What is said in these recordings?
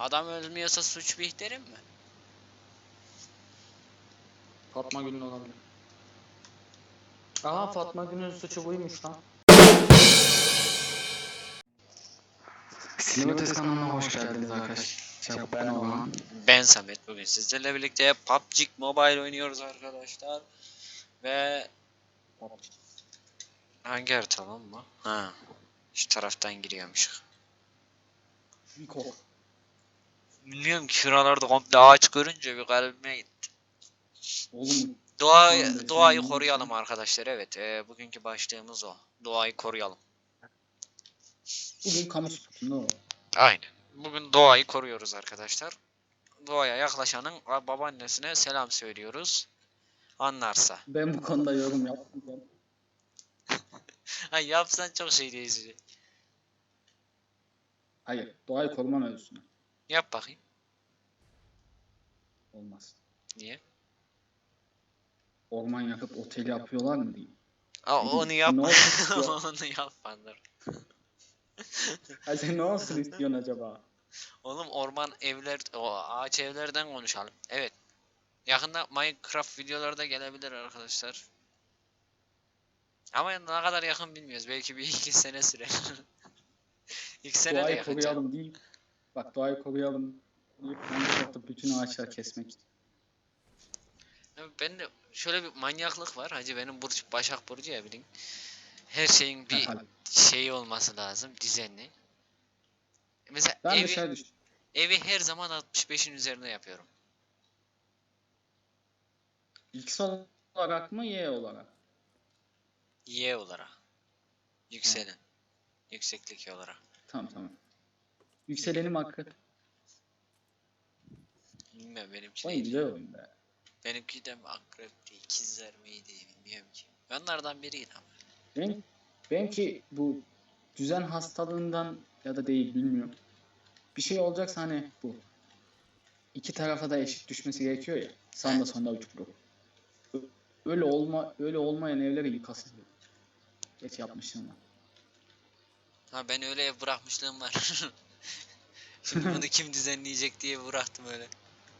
Adam ölmüyorsa suç Bihter'in mi? Fatma Gül'ün olabilir. Aha Fatma Gül'ün suçu buymuş lan. Silvates kanalına hoş geldiniz arkadaşlar. Ben Orhan. Ben Samet bugün sizlerle birlikte PUBG Mobile oynuyoruz arkadaşlar. Ve hangi harita lan bu? Ha. Şu taraftan giriyormuş. Viko. Bilmiyorum ki şuralarda komple ağaç görünce bir kalbime gitti. Oğlum Doğa, Tamam, doğayı koruyalım arkadaşlar. Evet, e, bugünkü başlığımız o. Doğayı koruyalım. bugün kamu spotunda o. Aynen. Bugün doğayı koruyoruz arkadaşlar. Doğaya yaklaşanın babaannesine selam söylüyoruz. Anlarsa. Ben bu konuda yorum yapmayacağım. Ha yapsan çok şey değişecek. Hayır, doğayı koruma mevzusuna. Yap bakayım. Olmaz. Niye? Orman yakıp otel yapıyorlar mı diyeyim. Aa, onu yap. Ne olsun istiyor? onu yap Bandır. Ha sen ne olsun istiyorsun acaba? Oğlum orman evler, o ağaç evlerden konuşalım. Evet. Yakında Minecraft videoları da gelebilir arkadaşlar. Ama ne kadar yakın bilmiyoruz. Belki bir iki sene sürer. İlk sene de yakacak. koruyalım deyip bak doğayı koruyalım Minecraft'ta bütün ağaçları kesmek. Ben de şöyle bir manyaklık var. Hacı benim burç Başak Burcu ya bilin. Her şeyin bir Ha, şeyi olması lazım. Düzenli. Mesela Ben evi, evi her zaman 65'in üzerine yapıyorum. X olarak mı Y olarak? Y olarak. Yükselen. Yükseklik olarak. Tamam tamam. Yükselenim hakkı. Bilmiyorum benimki Vay neydi. güzel oyun be. Benimki de mi akrepti, ikizler miydi bilmiyorum ki. Onlardan biriydi ama. Ben, benki bu düzen hastalığından ya da değil bilmiyorum. Bir şey olacaksa hani bu. İki tarafa da eşit düşmesi gerekiyor ya. Sağında sonda uçuk bu. Ö- Öyle olma öyle olmayan evleri yıkasın. Geç yapmışım ben. Ha ben öyle ev bırakmışlığım var. Şimdi bunu kim düzenleyecek diye bıraktım öyle.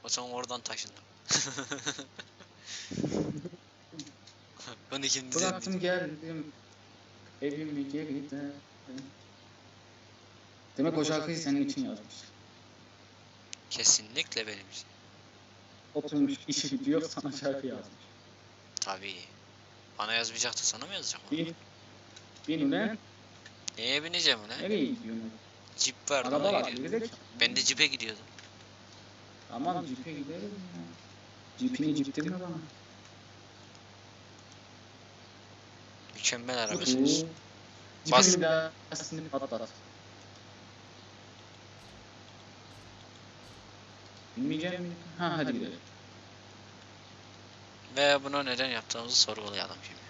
O zaman oradan taşındım. bunu kim düzenleyecek? Bıraktım geldim. Evimi geride. Demek o şarkıyı senin için yazmış. Kesinlikle benim için. Oturmuş işi gidiyor sana şarkı yazmış. Tabii. Bana yazmayacaktı sana mı yazacak? Bin. Bin ulan. Neye bineceğim ulan? Nereye gidiyorsun? Cip vardı Araba ona var. gidiyor. gerizekalı. Ben de cipe gidiyordum. Tamam cipe gidelim ya. Cipini ciptirme bana. Mükemmel araba Oo. sürüyorsun. Bas. Cipini bir lastiğini patlat. Bilmeyeceğim mi? Ha hadi gidelim. Ve bunu neden yaptığımızı sorgulayalım şimdi.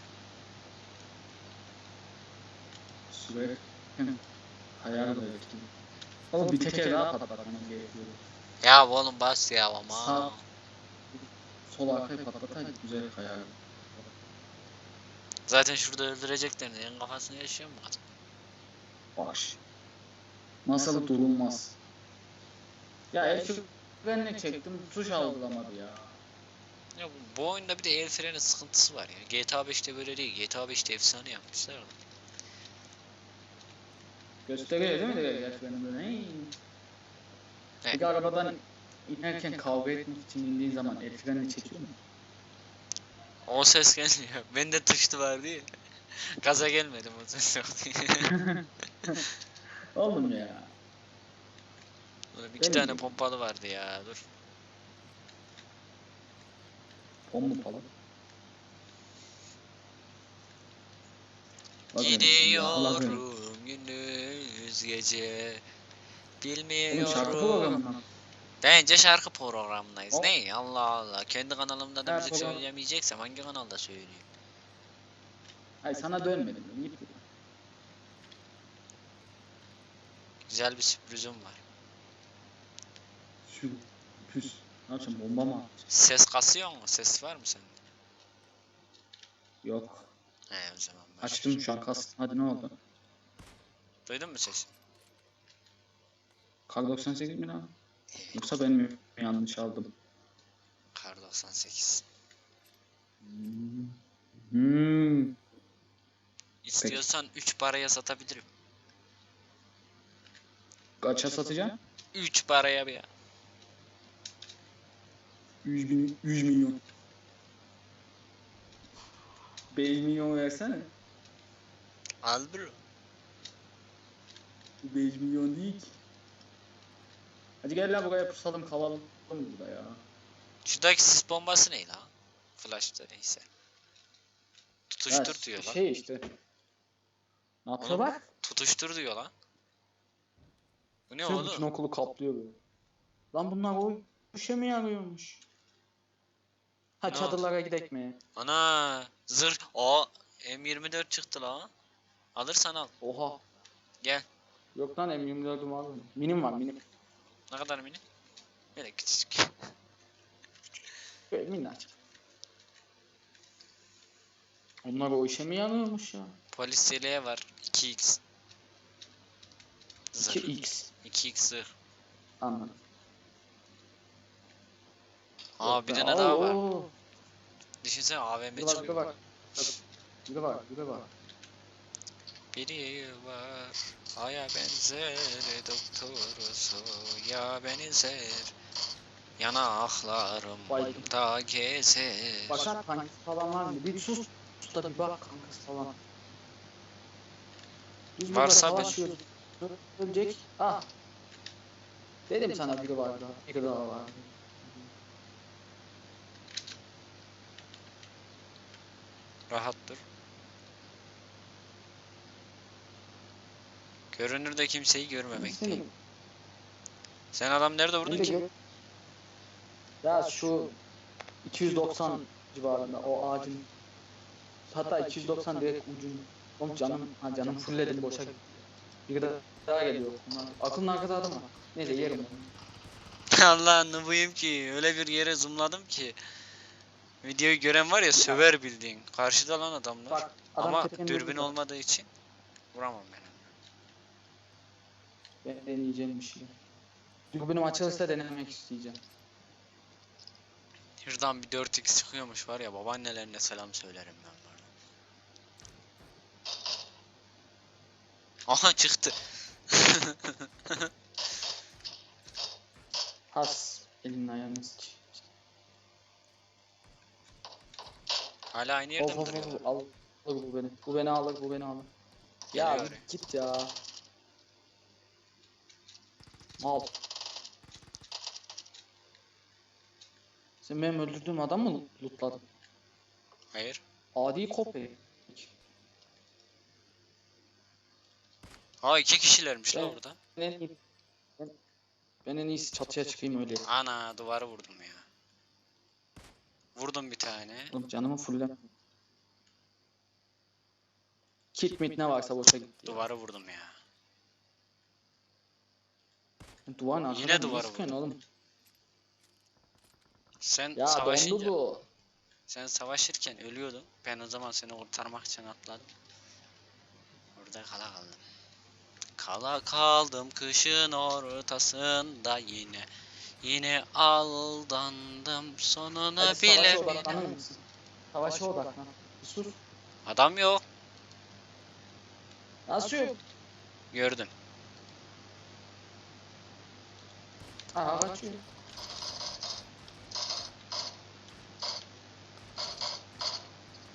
Süre. Hayal da etkili. Oğlum bir teker daha patlatmamız gerekiyor. Ya oğlum bas ya ama. Sağ- Sol arkayı patlataydı güzel hayal. Zaten şurada öldüreceklerini en kafasını yaşıyor mu kadın? Baş. Masalı durulmaz. Ya el frenine çektim tuş algılamadı ya. Ya bu, bu oyunda bir de el freni sıkıntısı var ya. GTA 5'te böyle değil. GTA 5'te efsane yapmışlar. onu. Gösteriyor değil mi direkt freni böyle? Hey. Evet. Bir de arabadan inerken kavga etmek için indiğin zaman el frenini çekiyor mu? O ses gelmiyor. Bende tuşlu var değil. Gaza gelmedim o ses yok diye. Oğlum ya. Oğlum iki Benim tane pompalı vardı ya. Dur. Pom mu gündüz gece. Şarkı Bilmiyorum. programından. Bence şarkı programındayız. O- Ne? Allah Allah. Kendi kanalımda da Ha, müzik program- söyleyemeyeceksem hangi kanalda söyleyeyim? Hayır sana dönmedim. Git. Güzel bir sürprizim var. Şu püs. Ne yapacağım bomba mı? Ses kasıyor mu? Ses var mı sende? Yok. He o zaman. Açtım şu an kas. Hadi ne oldu? Duydun mu sesi? Kar 98 mi lan? Evet. Yoksa ben mi yanlış aldım? Kar 98. Hmm. Hmm. İstiyorsan 3 paraya satabilirim. Kaça satacaksın? 3 paraya bir ya. 100 bin, 100 milyon. 5 milyon versene. Al bro. Bu 5 milyon değil ki. Hadi gel lan buraya pusalım kalalım burada ya. Şuradaki sis bombası ne lan? Flash'ta neyse. Tutuştur Ya, diyor lan. Şey işte. Ne yapıyor Oğlum, bak? Tutuştur diyor lan. Bu ne Şey, bütün oğlum? okulu kaplıyor böyle. Lan bunlar o işe mi yarıyormuş? Ha Ne çadırlara gidek mi? Ana zırh. O M24 çıktı lan. Alırsan al. Oha. Gel. Yok lan M24'üm var? Minim var minim. Ne kadar mini? Böyle küçücük. Böyle minnacık. Onlar o işe mi yarıyormuş ya? Polis yeleği var. 2x. Zırh. 2x. 2x zırh. Anladım. Aa bir Yok de be. ne daha var. oo. Düşünsene AVM Bir bir çıkıyor. var. Bir var, bir var. Biri var. Aya benzer doktorusu ya benzer. Yanaklarım Vay. da gezer. Bakar kankası falan var mı? Bir sus. Da bir bak kankası falan. Biz Varsa bir- savaşıyoruz. Ölecek. Ah. Dedim sana biri var daha. Biri daha var. Rahat Görünürde kimseyi görmemekteyim. Senin- Sen adam nerede vurdun ki? gör- Ya şu 290 civarında o ağacın hatta 290 direkt ucun. Oğlum canım ha canım fullledim boşa. Bir de daha geliyor. Aklın arkada adam var. Neyse yerim onu. Allah'ın buyum ki öyle bir yere zoomladım ki. Videoyu gören var ya söver bildiğin. Karşıda lan adamlar. Bak adam Ama dürbün olmadığı için vuramam ben. Ben deneyeceğim bir şey. Dürbünüm açılırsa denemek isteyeceğim. Şuradan bir 4x çıkıyormuş var ya babaannelerine selam söylerim ben bu arada. Aha çıktı. Has elinin ayağını sıç. Hala aynı yerde Of mi of duruyor? of al. Alır bu beni. Bu beni alır bu beni alır. Ya Geliyor git ya. Mal. Sen benim öldürdüğüm adam mı lootladın? Hayır. Adi kopya. Ha iki kişilermiş lan Evet. orada. Ben en, iyi- ben, ben en iyisi çatıya çıkayım öyle. Ana duvarı vurdum ya. Vurdum bir tane. Oğlum canımı fullen. Kit mit ne varsa boşa gitti. ya. Duvarı vurdum ya. Duvarın Yine arkadan niye duvara sıkıyorsun vurdum. oğlum? Sen Ya dondu savaşınca, bu. sen savaşırken ölüyordun. Ben o zaman seni kurtarmak için atladım. Orada kala kaldım. Kala kaldım kışın ortasında yine. Yine aldandım sonunu Hadi bile savaşa bile. odaklanır mısın? Savaşa odaklan. Bir sus. Adam yok. Nasıl yok? Gördüm. Kaçıyor.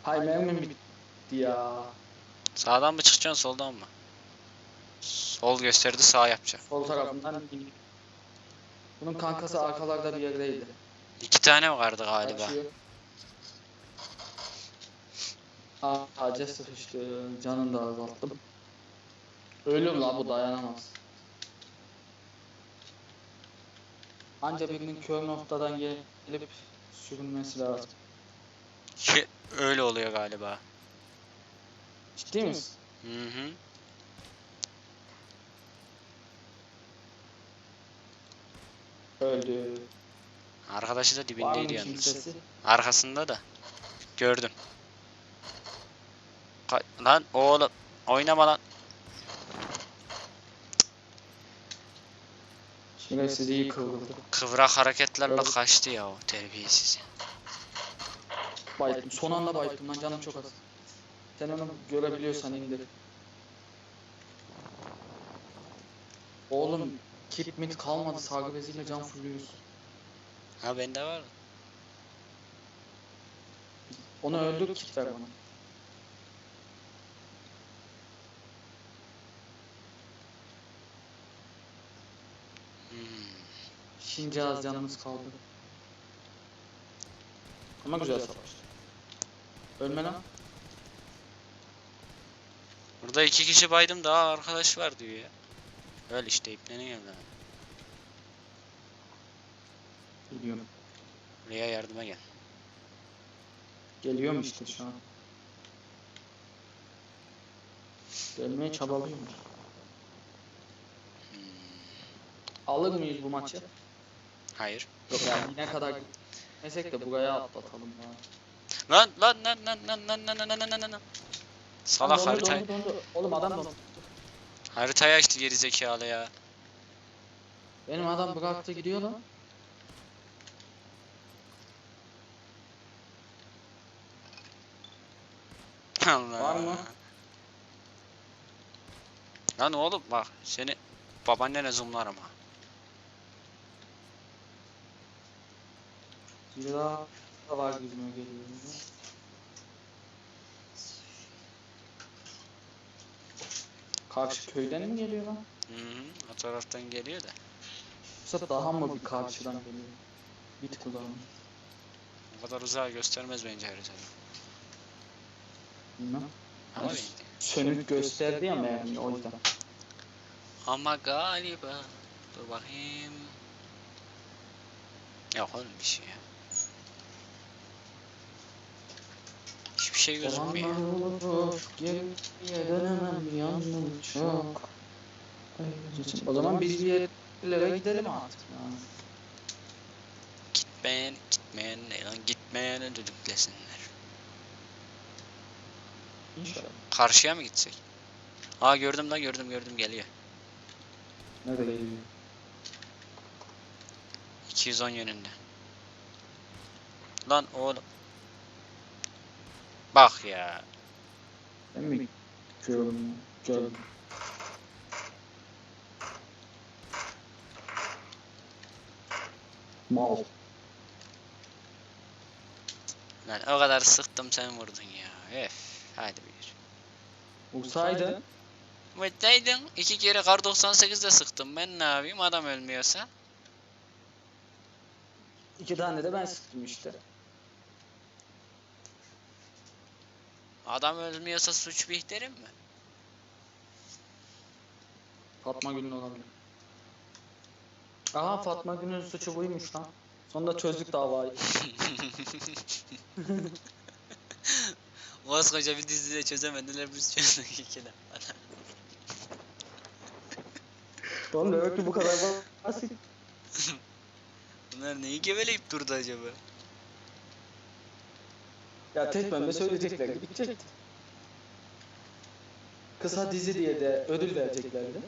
Hay mermim bitti ya. Sağdan mı çıkacaksın soldan mı? Sol gösterdi sağ yapacağım. Sol tarafından. Bunun kankası arkalarda bir yerdeydi. İki tane mi vardı galiba? Kaçıyor. Aa, ağaca sıkıştı. Canını da azalttım. Ölüm la bu dayanamaz. Anca birinin kör noktadan gelip sürünmesi lazım. Ki öyle oluyor galiba. Ciddi misin? Hı hı. Öldü. Arkadaşı da dibindeydi yalnız. kimsesi? Arkasında da. Gördüm. Ka- lan oğlum oynama lan. Şerefsiz iyi kıvrıldı. Kıvrak hareketlerle Evet. kaçtı ya o terbiyesiz. Bayıldım. Son anda bayıldım lan canım çok az. Sen onu görebiliyorsan indir. Oğlum kit mit kalmadı sargı beziyle can fırlıyorsun. Ha bende var. Onu öldür kit ver bana. Şimdi az canımız kaldı. Ama güzel savaş. Ölme lan. Burada iki kişi baydım daha arkadaş var diyor ya. Öyle işte iplenin evladım. Biliyorum. Buraya yardıma gel. Geliyorum işte şu an. Gelmeye çabalıyorum. Hmm. Alır mıyız bu maçı? Hayır. Yok yani yine kadar gitmesek de buraya atlatalım ya. Lan lan lan lan lan lan lan lan lan lan lan. Salak Dondu, haritayı. dondu, dondu. Oğlum adam dondu. Haritayı açtı geri zekalı ya. Benim adam bıraktı gidiyor lan. Allah. Var mı? Lan oğlum bak seni babaannene zoomlarım ha. Bir daha da var yüzüme geliyor. Karşı köyden mi geliyor lan? Hı hı. O taraftan geliyor da. Yoksa daha mı bir karşıdan geliyor? Uzağa mı? O kadar uzağa göstermez bence haritada. Bilmem. Ama bence. Sönük gösterdi ya mermi o yüzden. Ama galiba. Dur bakayım. Yok oğlum bir şey ya. Hiçbir şey gözükmüyor. O zaman biz bir yerlere gidelim artık yani. Gitmeyen, gitmeyen ne lan? Gitmeyeni düdüklesinler. İnşallah. Karşıya mı gitsek? Aa gördüm lan gördüm gördüm geliyor. Nerede geliyor? 210 yönünde. Lan oğlum. Bak ya. Ben mi gördüm? Gördüm. Mal. Lan o kadar sıktım sen vurdun ya. Öf. Hadi bir. Vursaydı Mutluydun. İki kere kar 98'de sıktım. Ben ne yapayım adam ölmüyorsa? iki tane de ben sıktım işte. Adam ölmüyorsa suç Bihter'in mi? Fatma Gül'ün olabilir. Aha Fatma Gül'ün suçu buymuş lan. Sonunda çözdük davayı. Koskoca bir dizide çözemediler biz çözdük iki de. Oğlum demek ki bu kadar basit. Bunlar neyi geveleyip durdu acaba? Ya tek bende söyleyeceklerdi bitecekti. Kısa dizi diye de ödül vereceklerdi.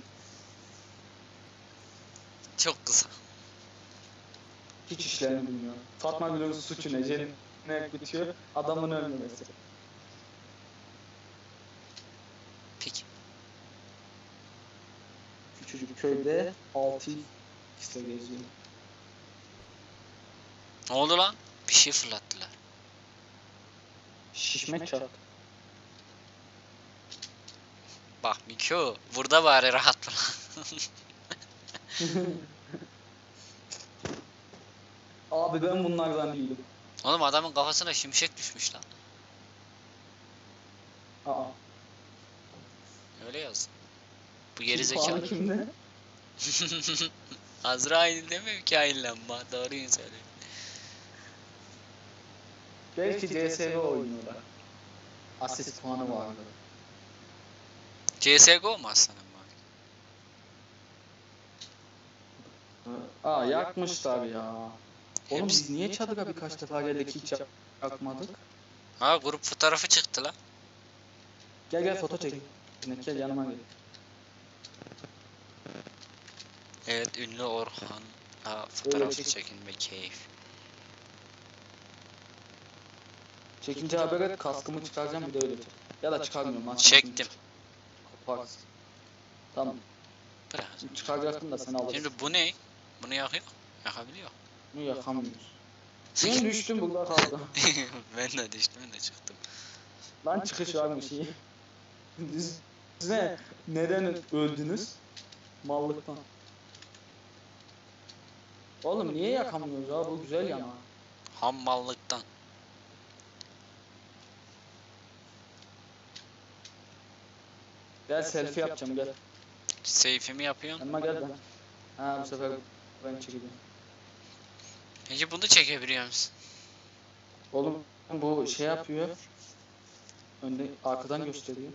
Çok kısa. Hiç işlerini bilmiyor. Fatma Gül'ün suçu ne? Cennet bitiyor. Adamın ölmemesi. Peki. Küçücük köyde 6 işte geziyor. Ne oldu lan? Bir şey fırlattılar. Şişme çarp. Bak Mikyo burada bari rahat bırak. Abi ben bunlardan değilim. Oğlum adamın kafasına şimşek düşmüş lan. Aa. Öyle yazdı. Bu Kim geri zekalı. kimde? Azrail demiyor ki ayınlanma. Doğruyu söylüyor. Belki CSGO oynuyorlar. Asist puanı vardı. CSGO mu aslanım? Aa yakmışlar ya. Oğlum Hepsi- biz niye çadıra birkaç defa geldik hiç yak- yakmadık? Ha grup fotoğrafı çıktı lan. Gel gel foto çek. Gel yanıma gel. Evet ünlü Orhan. Ha, fotoğraf çek. çekinme keyif. Çekince haber et kaskımı çıkaracağım bir de öyle çek. Ya da çıkarmıyorum maskemi Çektim. Kaparsın. Tamam. Bırak. Çıkaracaktım da sen alırsın. Şimdi bu ne? Bunu yakıyor. Yakabiliyor. Bunu yakamıyoruz. Ben düştüm burada kaldı. ben de düştüm ben de çıktım. Lan çıkış varmış iyi. Düz- Ne? Neden öldünüz? Mallıktan. Oğlum niye yakamıyoruz abi bu güzel yana. Hammallıktan. Gel selfie yapacağım gel. Seyfimi yapıyorsun. Ama gel ben. Ha bu sefer ben çekeceğim. Peki bunu çekebiliyor musun? Oğlum bu şey yapıyor. Önde arkadan gösteriyor.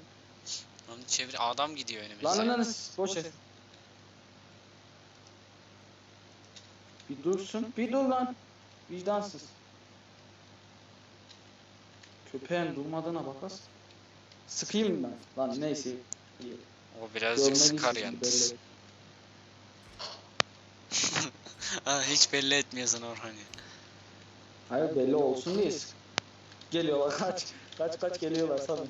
Onu çevir. Adam gidiyor önümüzde. Lan lan lan boş ver. Bir dursun. Bir dur lan. Vicdansız. Köpeğin durmadığına bakas. Sıkayım mı ben? Lan neyse. O birazcık Görmeliyiz sıkar yalnız. belli. ha, hiç belli etmiyorsun Orhan ya. Hayır belli olsun diye sık. Geliyorlar kaç. Kaç kaç geliyorlar sana.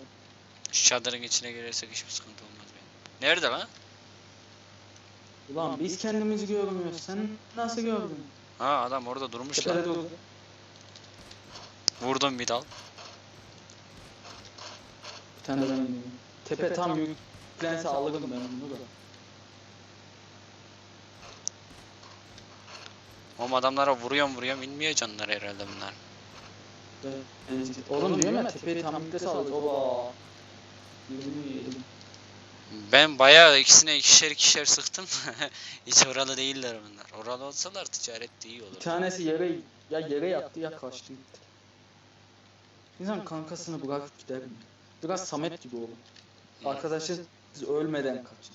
Şu çadırın içine girersek hiçbir sıkıntı olmaz benim. Nerede lan? Ulan biz kendimizi görmüyoruz. Sen nasıl gördün? Ha adam orada durmuş Tepede lan. Vurdum bir dal. Bir tane ben. Tepe tam yüklense alırım ben bunu da. Oğlum adamlara vuruyorum vuruyorum inmiyor canları herhalde bunlar. Oğlum diyorum ya tepeyi tam yüklese alırız. Oba. Birini yedim. Ben bayağı ikisine ikişer ikişer sıktım. Hiç oralı değiller bunlar. Oralı olsalar ticarette iyi olur. Bir tanesi yere ya yere yattı ya kaçtı gitti. İnsan kankasını bırakıp gider mi? Biraz Samet gibi oğlum. Arkadaşı ölmeden kaçın.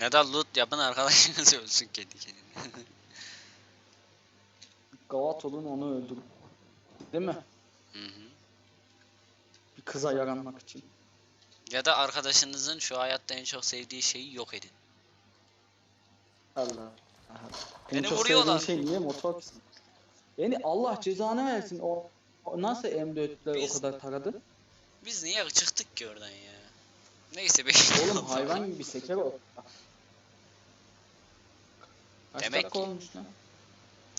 Ya da loot yapın arkadaşınız ölsün kendi kendine. Gavat olun onu öldürün. Değil mi? Hı hı. Bir kıza yaranmak için. ya da arkadaşınızın şu hayatta en çok sevdiği şeyi yok edin. Allah. Beni en çok vuruyorlar. sevdiğin şey niye motor ki? Beni Allah cezanı versin. O, o nasıl M4'ler Biz- o kadar taradı? Biz niye çıktık ki oradan ya? Neyse be. Oğlum hayvan gibi seker o. Kaç Demek dakika ki- olmuş lan?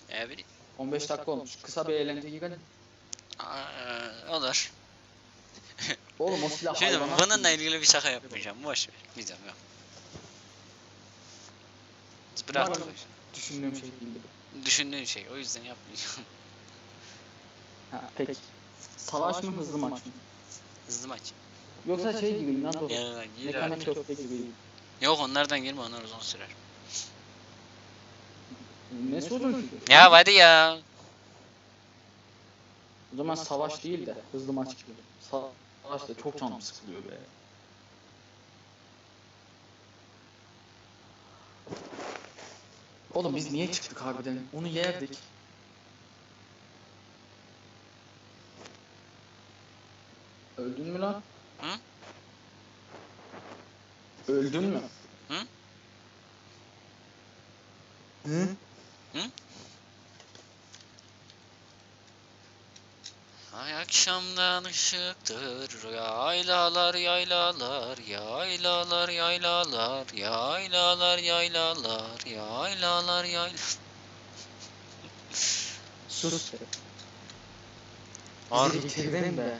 Ne bileyim. 15 dakika olmuş. Kısa bir eğlence girelim. Aa, olur. Oğlum o silah Şimdi hayvana bununla ilgili bir şaka yapmayacağım. Boş ver. Gideceğim yok. Bırak. Umarım Düşündüğüm şey değildi. Düşündüğün şey. O yüzden yapmayacağım. Ha, peki. Savaş mı hızlı maç mı? Hızlı maç. Yoksa şey gibi lan doğru. Ya, gir Mekanik abi. köfte gibi. Yok onlardan girme onlar uzun sürer. Ne sorun ki? Ya hadi ya. O zaman savaş değil de hızlı maç gibi. Savaş da çok canım sıkılıyor be. Oğlum biz niye çıktık harbiden? Onu yerdik. Öldün mü lan? Hı? Öldün mü? Hı? Hı? Ay akşamdan ışıktır yaylalar yaylalar yaylalar yaylalar yaylalar yaylalar yaylalar yaylalar Sus. Bizi bitirdin be.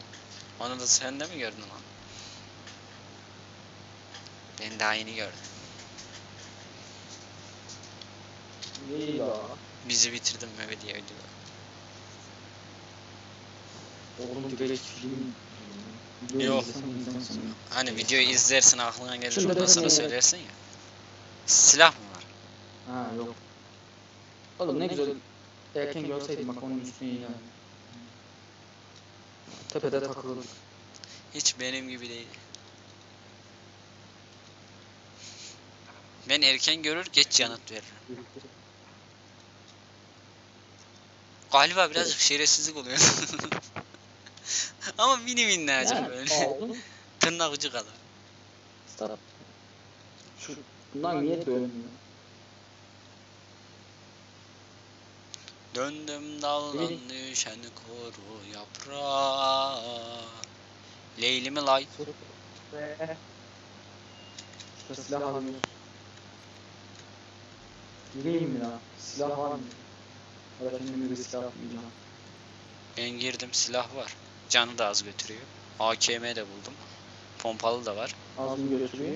Onu da sen de mi gördün lan? Ben daha yeni gördüm. Bizi bitirdim Mehmet diye ödüyor. Oğlum direkt film. Video Yok. Hani videoyu izlersin aklına gelir Şunu ondan da sonra söylersin ya. Silah mı var? Ha yok. Oğlum ne güzel. Erken görseydim bak onun üstüne yani. Tepede takılırdık. Hiç benim gibi değil. Ben erken görür geç yanıt veririm. Galiba birazcık şerefsizlik oluyor. Ama mini minnacık Yani böyle. Tırnak ucu kadar. Stop. Şu Bunlar niye dönmüyor? Döndüm daldan düşen kuru yaprağa. Leyli mi lay? Silah alıyoruz. Gireyim ya? Silah var mı? Ya da kendime bir silah atmayacağım. Ben girdim silah var. Canı da az götürüyor. AKM de buldum. Pompalı da var. Az mı götürüyor?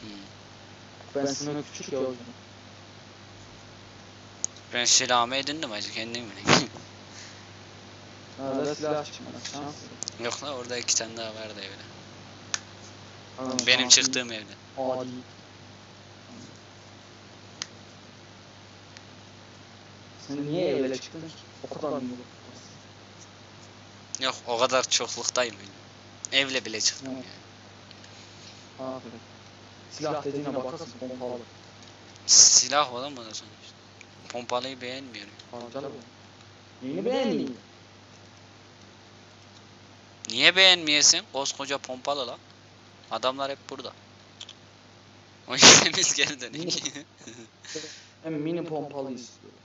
Hmm. Ben sana küçük ya o zaman. Ben silahımı edindim acı kendim mi? Arada silah çıkmaz. Şans. Yok la orada iki tane daha vardı evde. Benim çıktığım evde. Adi. Sen niye evle çıktın ki? O kadar mı yok? Yok o kadar çokluktayım ben. Evle bile çıktım Evet. yani. Aferin. Silah dediğine bakarsın pompalı. Silah olan bana sonuçta. Pompalıyı beğenmiyorum. Harcalı mı? Neyini? Niye beğenmeyesin? Koskoca pompalı lan. Adamlar hep burada. O yüzden biz geri dönelim. Ben mini pompalı istiyorum.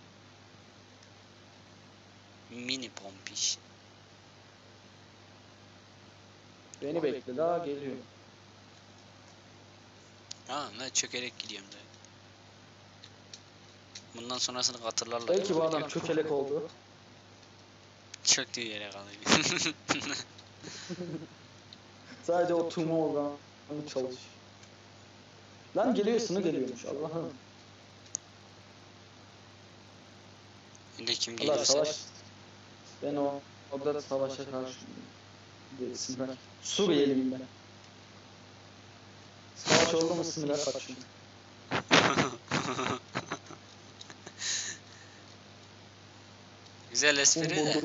Mini pompiş. Beni bekle daha geliyor. Ha ne çökerek gidiyorum da. Bundan sonrasını hatırlarlar. Belki bu adam çökelek oldu. Çöktüğü yere kalıyor. Sadece o tuma organı çalış. Lan geliyor sını geliyormuş Allah'ım. Bir de kim Allah savaş. Ben o orada savaşa karşı değilsin ben. Suriyeliyim ben. Savaş oldu mu sınırlar kaçıyorum. Güzel espri de.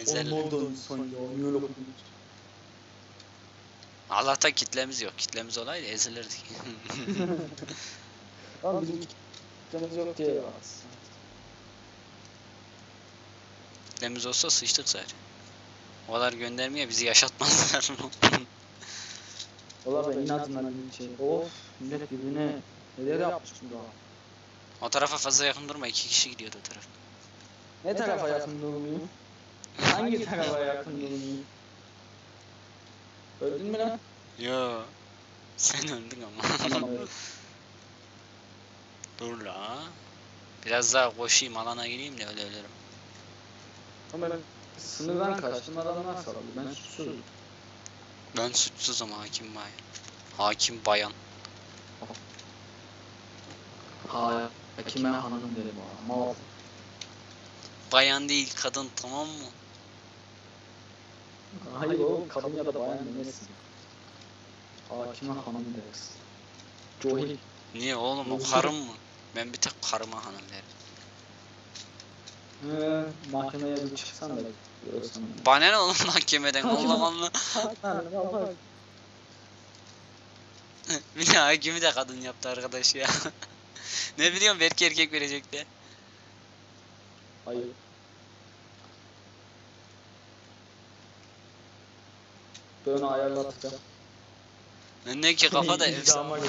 Güzel. Olmadan son ya. Öyle kitlemiz yok. Kitlemiz olaydı ezilirdik. Ama bizim kitlemiz yok diye rahatsız. Kitlemiz olsa sıçtık zaten. O kadar göndermeye bizi yaşatmazlar. Valla ben inatla bir şey. Of millet birbirine neler yapmış bu daha. o tarafa fazla yakın durma. iki kişi gidiyordu o taraf. Ne tarafa yakın durmuyor? Hangi tarafa yakın durmuyor? Öldün mü lan? Yo. Sen öldün ama. Dur la. Biraz daha koşayım alana gireyim de öyle ölürüm. Ama ben sınırdan kaçtım adamlar sarıldı. Ben suçsuzum. Ben suçsuzum hakim bayan. Hakim bayan. Ha, kime hanım derim. Mal. Bayan değil kadın tamam mı? Hayır oğlum kadın ya da bayan demesin. Hakime hanım deriz. Cohil. Niye oğlum o karım mı? Ben bir tek karıma hanım derim. He, mahkemeye bir çıksan da görürsen. Bana ne oğlum mahkemeden Allah. bir de hakimi de kadın yaptı arkadaş ya. ne biliyorum belki erkek verecek de. Hayır. Ben ayarlatacağım. Öndeki kafa da efsane.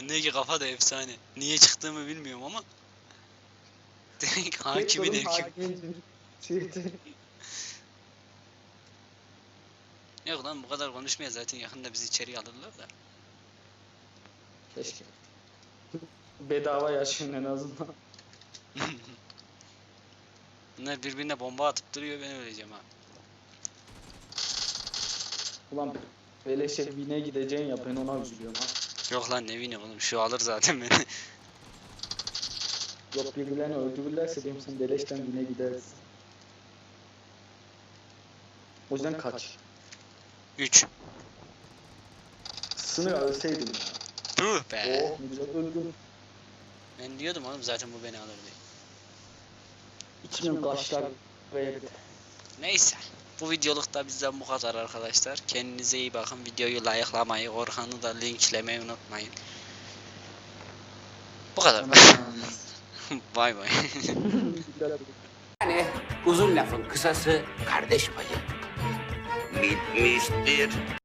Öndeki kafa da efsane. Niye çıktığımı bilmiyorum ama. Direkt hakimin erkek. hakimin çifti. Yok lan bu kadar konuşmaya zaten yakında bizi içeriye alırlar da. Keşke. Bedava yaşayın en azından. Bunlar birbirine bomba atıp duruyor ben öleceğim ha. Ulan beleşe bine gideceğin ya ben ona üzülüyorum ha. Yok lan ne bileyim oğlum şu alır zaten beni. Yok birbirlerini öldürürlerse diyorum sen beleşten bine gidersin. O yüzden kaç. 3. Sınır ölseydim ya. Tuh be. Oh ne güzel öldüm. Ben diyordum oğlum zaten bu beni alır diye. İçimin kaşlar verdi. Neyse. Bu videoluk da bizden bu kadar arkadaşlar. Kendinize iyi bakın. Videoyu like'lamayı, Orhan'ı da linklemeyi unutmayın. Bu kadar. bay bay. Yani uzun lafın kısası kardeş payı. Bitmiştir.